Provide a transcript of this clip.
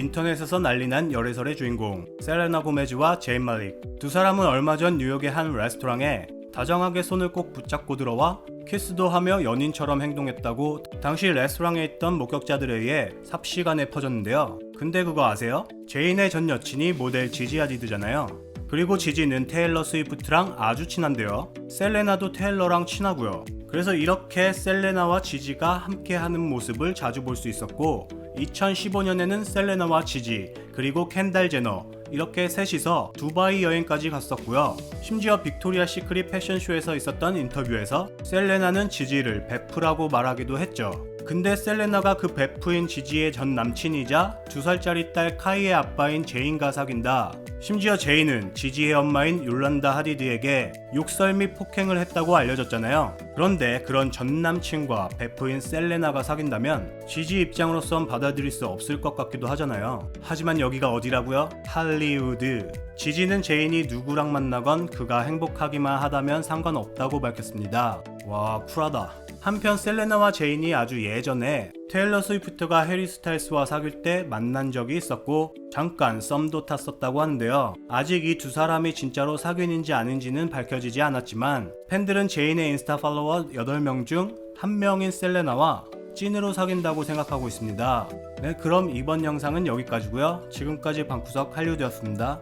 인터넷에서 난리난 열애설의 주인공 셀레나 고메즈와 제인 말릭 두 사람은 얼마 전 뉴욕의 한 레스토랑에 다정하게 손을 꼭 붙잡고 들어와 키스도 하며 연인처럼 행동했다고 당시 레스토랑에 있던 목격자들에 의해 삽시간에 퍼졌는데요. 근데 그거 아세요? 제인의 전 여친이 모델 지지 하디드잖아요. 그리고 지지는 테일러 스위프트랑 아주 친한데요. 셀레나도 테일러랑 친하고요. 그래서 이렇게 셀레나와 지지가 함께 하는 모습을 자주 볼 수 있었고 2015년에는 셀레나와 지지 그리고 켄달 제너 이렇게 셋이서 두바이 여행까지 갔었고요. 심지어 빅토리아 시크릿 패션쇼에서 있었던 인터뷰에서 셀레나는 지지를 베프라고 말하기도 했죠. 근데 셀레나가 그 베프인 지지의 전 남친이자 두 살짜리 딸 카이의 아빠인 제인과 사귄다. 심지어 제인은 지지의 엄마인 율란다 하디드에게 욕설 및 폭행을 했다고 알려졌잖아요. 그런데 그런 전 남친과 베프인 셀레나가 사귄다면 지지 입장으로선 받아들일 수 없을 것 같기도 하잖아요. 하지만 여기가 어디라고요? 할리우드. 지지는 제인이 누구랑 만나건 그가 행복하기만 하다면 상관없다고 밝혔습니다. 와 쿨하다. 한편 셀레나와 제인이 아주 예전에 테일러 스위프트가 해리 스타일스와 사귈 때 만난 적이 있었고 잠깐 썸도 탔었다고 하는데요. 아직 이 두 사람이 진짜로 사귀는지 아닌지는 밝혀지지 않았지만 팬들은 제인의 인스타 팔로워 8명 중한 명인 셀레나와 찐으로 사귄다고 생각하고 있습니다. 네, 그럼 이번 영상은 여기까지고요. 지금까지 방구석 할리우드였습니다.